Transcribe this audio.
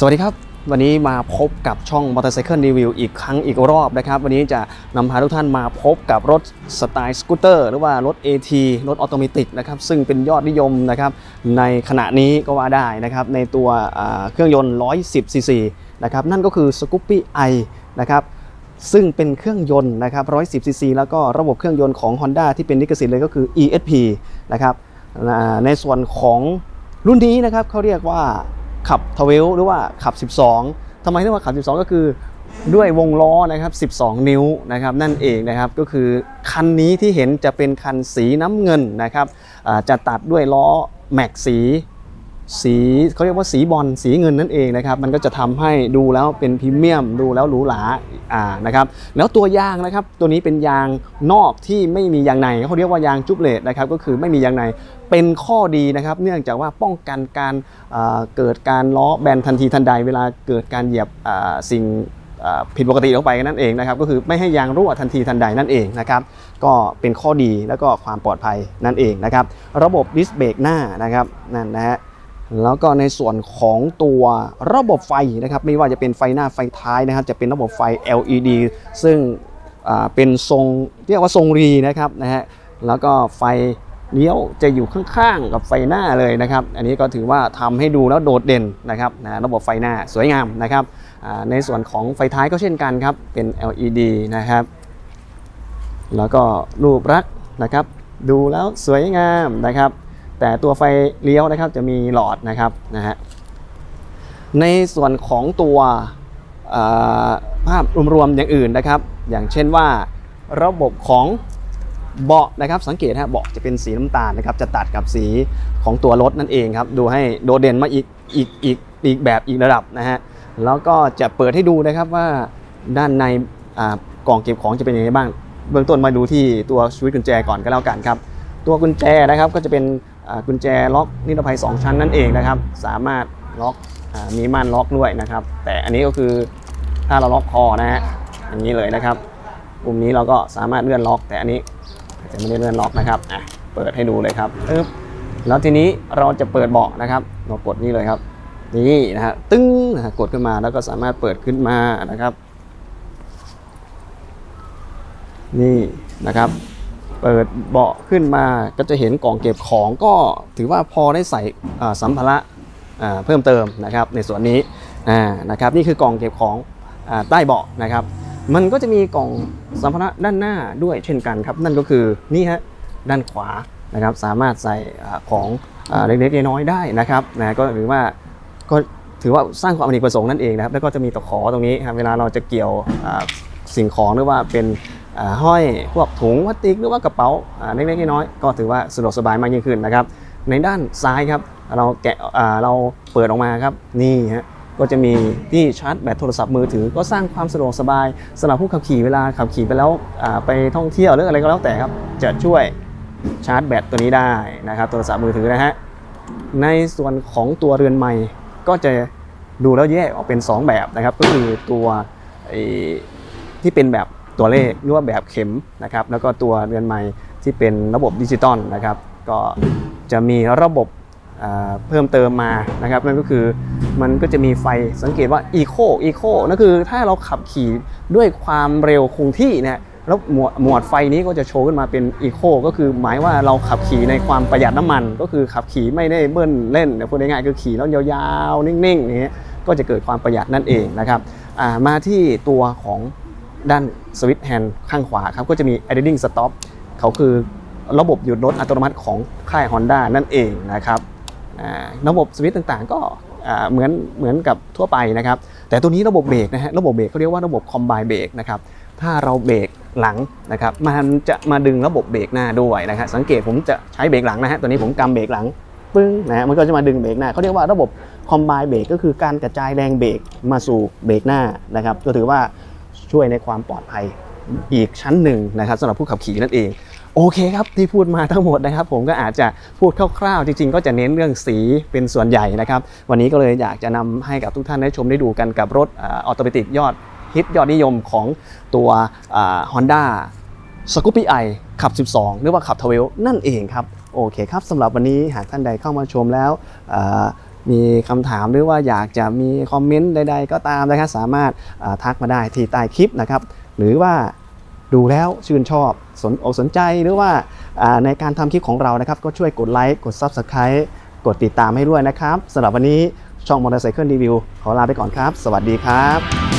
สวัสดีครับ วันนี้มาพบกับช่อง Motorcycle Review อีกครั้งอีกรอบนะครับ วันนี้จะนำพาทุกท่านมาพบกับรถสไตล์สกูตเตอร์หรือว่ารถ AT รถออโตเมติกนะครับซึ่งเป็นยอดนิยมนะครับในขณะนี้ก็ว่าได้นะครับในตัวเครื่องยนต์ 110 ซีซีนะครับนั่นก็คือ Scoopy i นะครับซึ่งเป็นเครื่องยนต์นะครับ110 ซีซีแล้วก็ระบบเครื่องยนต์ของ Honda ที่เป็นลิขสิทธิ์เลยก็คือ ESP นะครับในส่วนของรุ่นนี้นะครับเขาเรียกว่า ขับทเวลหรือว่าขับ 12ทำไมเรียกว่าขับ 12 ก็คือด้วยวงล้อนะครับ 12 นิ้วนะครับนั่นเองนะครับก็คือคันนี้ที่เห็นจะเป็นคันสีน้ำเงินนะครับจะตัดด้วยล้อแม็กสี สีเขาเรียกว่าสีบอลสีเงินนั่นเองนะครับมันก็จะทำให้ดูแล้วเป็นพรีเมียมดูแล้วหรูหราอ่านะครับแล้วตัวยางนะครับตัวนี้เป็นยางนอกที่ไม่มียางในเขาเรียกว่ายางจุบเลตนะครับก็คือไม่มียางในเป็นข้อดีนะครับ เนื่องจากว่าป้องกันการอ่าเกิดการล้อแบนทันทีทันใด เวลาเกิดการเหยียบสิ่งผิดปกติลงไปนั่นเองนะครับก็คือไม่ให้ยางรั่วทันทีทันใดนั่นเองนะครับก็เป็นข้อดีแล้วก็ความปลอดภัยนั่นเองนะครับระบบดิสเบรกหน้านะครับนั่นนะฮะ แล้วก็ในส่วนของตัวระบบไฟนะครับไม่ว่าจะเป็นไฟหน้าไฟท้ายนะครับ จะเป็นระบบไฟ LED ซึ่งเป็นทรงเรียกว่าทรงรีนะครับนะฮะแล้วก็ไฟเลี้ยวจะอยู่ข้างๆกับไฟหน้าเลยนะครับ อันนี้ก็ถือว่าทำให้ดูแล้วโดดเด่นนะครับนะระบบไฟหน้าสวยงามนะครับในส่วนของไฟท้ายก็เช่นกันครับ เป็น LED นะครับ แล้วก็รูปลักษ์นะครับ ดูแล้วสวยงามนะครับ แต่ตัวไฟเลี้ยวนะครับจะมีหลอดนะครับนะฮะในส่วนของตัวภาพรวมๆอย่างอื่นนะครับ อย่างเช่นว่าระบบของเบาะนะครับสังเกตฮะเบาะจะเป็นสีน้ำตาลนะครับจะตัดกับสีของตัวรถนั่นเองครับดูให้โดดเด่นมาอีกอีกอีกอีกแบบอีกระดับนะฮะแล้วก็จะเปิดให้ดูนะครับว่าด้านในกล่องเก็บของจะเป็นยังไงบ้าง เบื้องต้นมาดูที่ตัวสวิตช์กุญแจก่อนก็แล้วกันครับ ตัวกุญแจนะครับก็จะเป็น กุญแจล็อกนิรภัย 2 ชั้นนั่นเองนะครับ สามารถล็อกอมีม่านล็อกด้วยนะครับ แต่อันนี้ก็คือถ้าเราล็อกคอนะฮะอย่างนี้เลยนะครับปุ่มนี้เราก็สามารถเลื่อนล็อก แต่อันนี้จะไม่ได้เลื่อนล็อกนะครับอะเปิดให้ดูเลยครับปึ๊บแล้วทีนี้เราจะเปิดเบาะนะครับ เรากดนี่เลยครับนี่นะฮะตึ้งนะกดขึ้นมาแล้วก็สามารถเปิดขึ้นมานะครับ นี่นะครับ เปิดเบาะขึ้นมาก็จะเห็นกล่องเก็บของก็ถือว่าพอได้ใส่สัมภาระเพิ่มเติมนะครับในส่วนนี้นะครับนี่คือกล่องเก็บของอใต้เบาะนะครับ มันก็จะมีกล่องสัมภาระด้านหน้าด้วยเช่นกันครับ นั่นก็คือนี่ฮะด้านขวานะครับสามารถใส่ของเล็กๆน้อยๆได้นะครับนะก็ถือว่าก็ถือว่าสร้างความอเนกประสงค์นั่นเองนะครับแล้วก็จะมีตะขอตรงนี้ครับเวลาเราจะเกี่ยวสิ่งของหรือว่าเป็น ห้อยพวกถุงพลาสติกหรือว่ากระเป๋าเล็กๆน้อยๆก็ถือว่าสะดวกสบายมากยิ่งขึ้นนะครับ ในด้านซ้ายครับเราแกะเราเปิดออกมาครับนี่ฮะก็จะมีที่ชาร์จแบตโทรศัพท์มือถือ ก็สร้างความสะดวกสบายสำหรับผู้ขับขี่เวลาขับขี่ไปแล้วไปท่องเที่ยวหรืออะไรก็แล้วแต่ครับจะช่วยชาร์จแบตตัวนี้ได้นะครับโทรศัพท์มือถือนะฮะในส่วนของตัวเรือนใหม่ก็จะดูแล้วแยกออกเป็น 2 แบบนะครับ ก็คือตัวที่เป็นแบบ ตัวเลขหรือว่าแบบเข็มนะครับ แล้วก็ตัวเรือนไม้ที่เป็นระบบดิจิตอลนะครับ ก็จะมีระบบเพิ่มเติมมานะครับนั่นก็คือมันก็จะมีไฟสังเกตว่า Eco Eco นั่นคือถ้าเราขับขี่ด้วยความเร็วคงที่นะแล้วหมวดหมวดไฟนี้ก็จะโชว์ขึ้นมาเป็น Eco ก็คือหมายว่าเราขับขี่ในความประหยัดน้ำมัน ก็คือขับขี่ไม่ได้เบิ้ลเล่นพูดง่ายๆคือขี่แล้วยาวๆ นิ่งๆอย่างเงี้ยก็จะเกิดความประหยัดนั่นเองนะครับมาที่ตัวของ ด้านสวิตช์แฮนด์ข้างขวาครับก็จะมี idling stop เขาคือระบบหยุดรถอัตโนมัติของค่าย Honda นั่นเองนะครับระบบสวิตช์ต่างๆ ก็เหมือนเหมือนกับทั่วไปนะครับแต่ตัวนี้ระบบเบรกนะฮะระบบเบรกเขาเรียกว่าระบบ combine เบรกนะครับถ้าเราเบรกหลังนะครับมันจะมาดึงระบบเบรกหน้าด้วยนะฮะสังเกตผมจะใช้เบรกหลังนะฮะตัวนี้ผมกำเบรกหลังปึ้งนะฮะมันก็จะมาดึงเบรกหน้าเขาเรียกว่าระบบ combine เบรกก็คือการกระจายแรงเบรกมาสู่เบรกหน้านะครับก็ถือว่า ช่วยในความปลอดภัยอีกชั้นหนึ่งนะครับสำหรับผู้ขับขี่นั่นเอง โอเคครับที่พูดมาทั้งหมดนะครับ ผมก็อาจจะพูดคร่าวๆ จริง ๆ ก็จะเน้นเรื่องสีเป็นส่วนใหญ่นะครับ วันนี้ก็เลยอยากจะนำให้กับทุกท่านได้ชมได้ดูกันกับรถออโตเมติกยอดฮิตยอดนิยมของตัวฮอนด้าสกูปปี้ไอขับ 12 หรือว่าขับทเวลนั่นเองครับ โอเคครับสำหรับวันนี้หากท่านใดเข้ามาชมแล้ว มีคำถามหรือว่าอยากจะมีคอมเมนต์ใดๆ ก็ตามนะครับสามารถทักมาได้ที่ใต้คลิปนะครับ หรือว่าดูแล้วชื่นชอบสนอกสนใจหรือว่าในการทำคลิปของเรานะครับ ก็ช่วยกดไลค์กด Subscribe กดติดตามให้ด้วยนะครับสำหรับวันนี้ช่องมอเตอร์ไซค์รีวิวขอลาไปก่อนครับ สวัสดีครับ